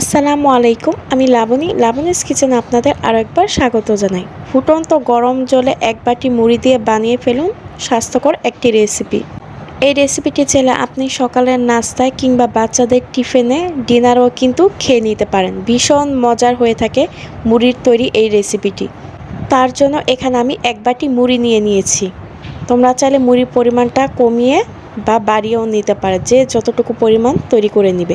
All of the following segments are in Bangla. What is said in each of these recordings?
আসসালামু আলাইকুম, আমি লাবণী। লাবণীস কিচেনে আপনাদের আরও একবার স্বাগত জানাই। ফুটন্ত গরম জলে এক বাটি মুড়ি দিয়ে বানিয়ে ফেলুন স্বাস্থ্যকর একটি রেসিপি। এই রেসিপিটি চাইলে আপনি সকালের নাস্তায় কিংবা বাচ্চাদের টিফিনে, ডিনারও কিন্তু খেয়ে নিতে পারেন। ভীষণ মজার হয়ে থাকে মুড়ির তৈরি এই রেসিপিটি। তার জন্য এখানে আমি এক বাটি মুড়ি নিয়ে নিয়েছি। তোমরা চাইলে মুড়ির পরিমাণটা কমিয়ে বা বাড়িয়েও নিতে পারে, যে যতটুকু পরিমাণ তৈরি করে নিবে।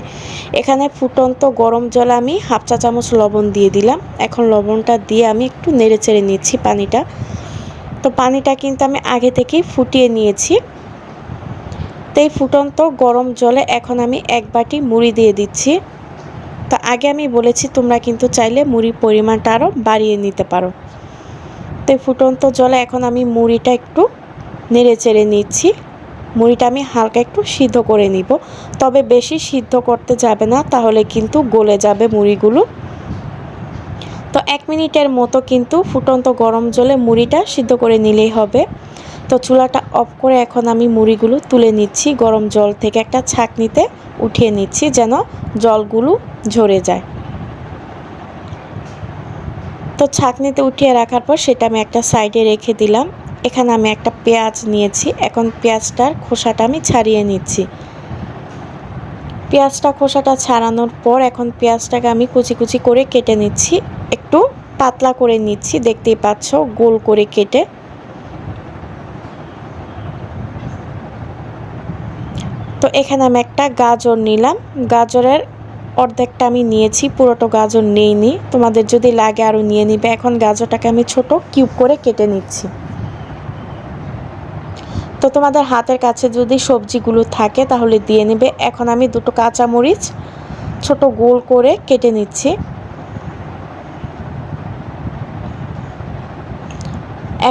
এখানে ফুটন্ত গরম জল আমি হাফ চা চামচ লবণ দিয়ে দিলাম। এখন লবণটা দিয়ে আমি একটু নেড়ে চেড়ে নিচ্ছি পানিটা। তো পানিটা কিন্তু আমি আগে থেকেই ফুটিয়ে নিয়েছি। তো এই ফুটন্ত গরম জলে এখন আমি এক বাটি মুড়ি দিয়ে দিচ্ছি। তো আগে আমি বলেছি তোমরা কিন্তু চাইলে মুড়ির পরিমাণটা আরও বাড়িয়ে নিতে পারো। তো ফুটন্ত জলে এখন আমি মুড়িটা একটু নেড়ে চেড়ে নিচ্ছি। মুড়িটা আমি হালকা একটু সিদ্ধ করে নিব। তবে বেশি সিদ্ধ করতে যাবে না, তাহলে কিন্তু গলে যাবে মুড়িগুলো। তো এক মিনিটের মতো কিন্তু ফুটন্ত গরম জলে মুড়িটা সিদ্ধ করে নিলেই হবে। তো চুলাটা অফ করে এখন আমি মুড়িগুলো তুলে নিচ্ছি, গরম জল থেকে একটা ছাঁকনিতে উঠিয়ে নিচ্ছি যেন জলগুলো ঝরে যায়। তো ছাঁকনিতে উঠিয়ে রাখার পর সেটা আমি একটা সাইডে রেখে দিলাম। এখানে আমি একটা পেঁয়াজ নিয়েছি। এখন পেঁয়াজটার খোসাটা আমি ছাড়িয়ে নিচ্ছি। পেঁয়াজটা খোসাটা ছাড়ানোর পর এখন পেঁয়াজটাকে আমি কুচি কুচি করে কেটে নিচ্ছি। একটু পাতলা করে নিচ্ছি, দেখতেই পাচ্ছ, গোল করে কেটে। তো এখানে আমি একটা গাজর নিলাম। গাজরের অর্ধেকটা আমি নিয়েছি, পুরোটো গাজর নেইনি। তোমাদের যদি লাগে আরও নিয়ে নিবে। এখন গাজরটাকে আমি ছোট কিউব করে কেটে নিচ্ছি। তো তোমাদের হাতের কাছে যদি সবজিগুলো থাকে, তাহলে দিয়ে নেবে। এখন আমি দুটো কাঁচামরিচ ছোট গোল করে কেটে নিচ্ছি।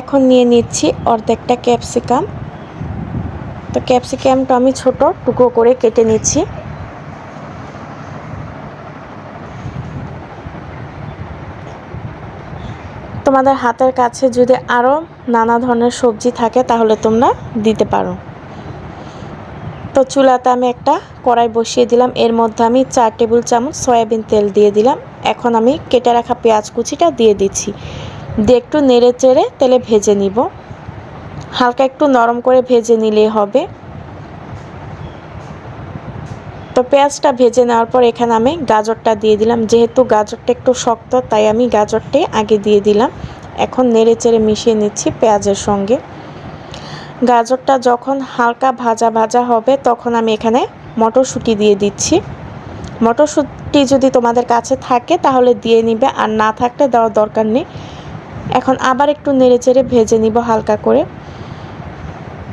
এখন নিয়ে নিচ্ছি অর্ধেকটা ক্যাপসিকাম। তো ক্যাপসিকামটা আমি ছোট টুকরো করে কেটে নিচ্ছি। তোমাদের হাতের কাছে যদি আরও নানা ধরনের সবজি থাকে, তাহলে তোমরা দিতে পারো। তো চুলাতে আমি একটা কড়াই বসিয়ে দিলাম। এর মধ্যে আমি চার টেবিল চামচ সয়াবিন তেল দিয়ে দিলাম। এখন আমি কেটে রাখা পেঁয়াজ কুচিটা দিয়ে দিচ্ছি। দিয়ে একটু নেড়ে চেড়ে তেলে ভেজে নিব। হালকা একটু নরম করে ভেজে নিলেই হবে। তো পেঁয়াজটা ভেজে নেওয়ার পর এখানে আমি গাজরটা দিয়ে দিলাম। যেহেতু গাজরটা একটু শক্ত, তাই আমি গাজরটাই আগে দিয়ে দিলাম। এখন নেড়ে চেড়ে মিশিয়ে নিচ্ছি পেঁয়াজের সঙ্গে। গাজরটা যখন হালকা ভাজা ভাজা হবে, তখন আমি এখানে মটরশুঁটি দিয়ে দিচ্ছি। মটরশুঁটি যদি তোমাদের কাছে থাকে, তাহলে দিয়ে নিবে। আর না থাকলে দেওয়ার দরকার নেই। এখন আবার একটু নেড়ে চেড়ে ভেজে নিব হালকা করে।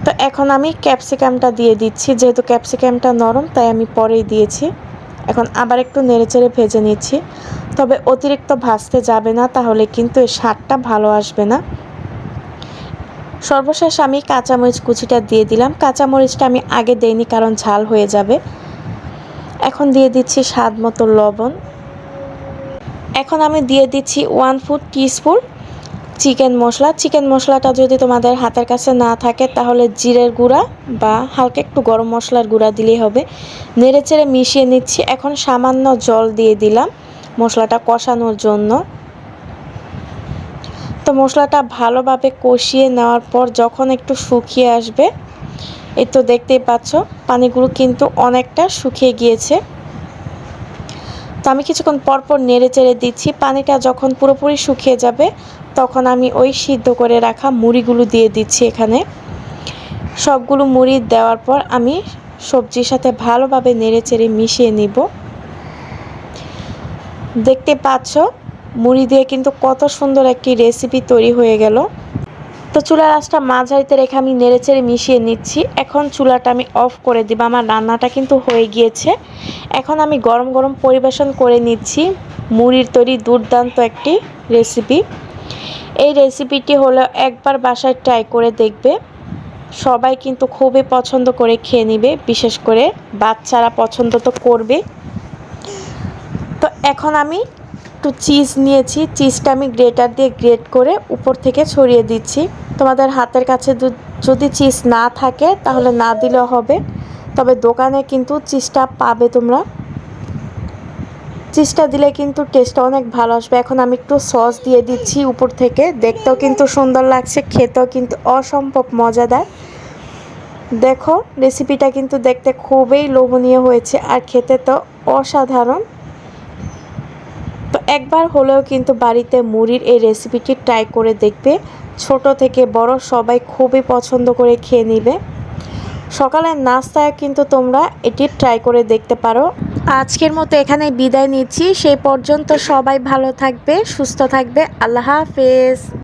তো এখন আমি ক্যাপসিকামটা দিয়ে দিচ্ছি। যেহেতু ক্যাপসিকামটা নরম, তাই আমি পরেই দিয়েছি। এখন আবার একটু নেড়েচেড়ে ভেজে নিচ্ছি। তবে অতিরিক্ত ভাজতে যাবে না, তাহলে কিন্তু এই স্বাদটা ভালো আসবে না। সর্বশেষ আমি কাঁচামরিচ কুচিটা দিয়ে দিলাম। কাঁচামরিচটা আমি আগে দেইনি, কারণ ঝাল হয়ে যাবে। এখন দিয়ে দিচ্ছি স্বাদ মতো লবণ। এখন আমি দিয়ে দিচ্ছি one foot teaspoon chicken masala. Chicken মশলাটা যদি তোমাদের হাতের কাছে না থাকে, তাহলে জিরের গুঁড়া বা হালকা একটু গরম মশলার গুঁড়া দিলেই হবে। নেড়ে চেড়ে মিশিয়ে নিচ্ছি। এখন সামান্য জল দিয়ে দিলাম মশলাটা কষানোর জন্য। তো মশলাটা ভালোভাবে কষিয়ে নেওয়ার পর যখন একটু শুকিয়ে আসবে, এই তো দেখতেই পাচ্ছ, পানিগুলো কিন্তু অনেকটা শুকিয়ে গিয়েছে। তো আমি কিছুক্ষণ পরপর নেড়ে চেড়ে দিচ্ছি। পানিটা যখন পুরোপুরি শুকিয়ে যাবে, তখন আমি ওই সিদ্ধ করে রাখা মুড়িগুলো দিয়ে দিচ্ছি এখানে। সবগুলো মুড়ি দেওয়ার পর আমি সবজির সাথে ভালোভাবে নেড়ে চেড়ে মিশিয়ে নিব। দেখতে পাচ্ছ, মুড়ি দিয়ে কিন্তু কত সুন্দর একটি রেসিপি তৈরি হয়ে গেল। তো চুলার আঁচটা মাঝারিতে রেখে আমি নেড়ে চেড়ে মিশিয়ে নিচ্ছি। এখন চুলাটা আমি অফ করে দিব। আমার রান্নাটা কিন্তু হয়ে গিয়েছে। এখন আমি গরম গরম পরিবেশন করে নিচ্ছি। মুড়ির তৈরি দুর্দান্ত একটি রেসিপি। এই রেসিপিটি হলো একবার বাসায় ট্রাই করে দেখবে। সবাই কিন্তু খুবই পছন্দ করে খেয়ে নিবে। বিশেষ করে বাচ্চারা পছন্দ তো করবে। তো এখন আমি একটু চিজ নিয়েছি। চিজটা আমি গ্রেটার দিয়ে গ্রেট করে উপর থেকে ছড়িয়ে দিচ্ছি। তোমাদের হাতের কাছে যদি চিজ না থাকে, তাহলে না দিলেও হবে। তবে দোকানে কিন্তু চিজটা পাবে তোমরা। চিজটা দিলে কিন্তু টেস্টটা অনেক ভালো আসবে। এখন আমি একটু সস দিয়ে দিচ্ছি উপর থেকে। দেখতেও কিন্তু সুন্দর লাগছে, খেতেও কিন্তু অসম্ভব মজাদার। দেখো রেসিপিটা কিন্তু দেখতে খুবই লোভনীয় হয়েছে, আর খেতে তো অসাধারণ। তো একবার হলেও কিন্তু বাড়িতে মুড়ির এই রেসিপিটি ট্রাই করে দেখবে। ছোট থেকে বড় সবাই খুবই পছন্দ করে খেয়ে নিবে। সকালের নাস্তায় কিন্তু তোমরা এটি ট্রাই করে দেখতে পারো। আজকের মতো এখানে বিদায় নিচ্ছি। সেই পর্যন্ত সবাই ভালো থাকবে, সুস্থ থাকবে। আল্লাহ হাফেজ।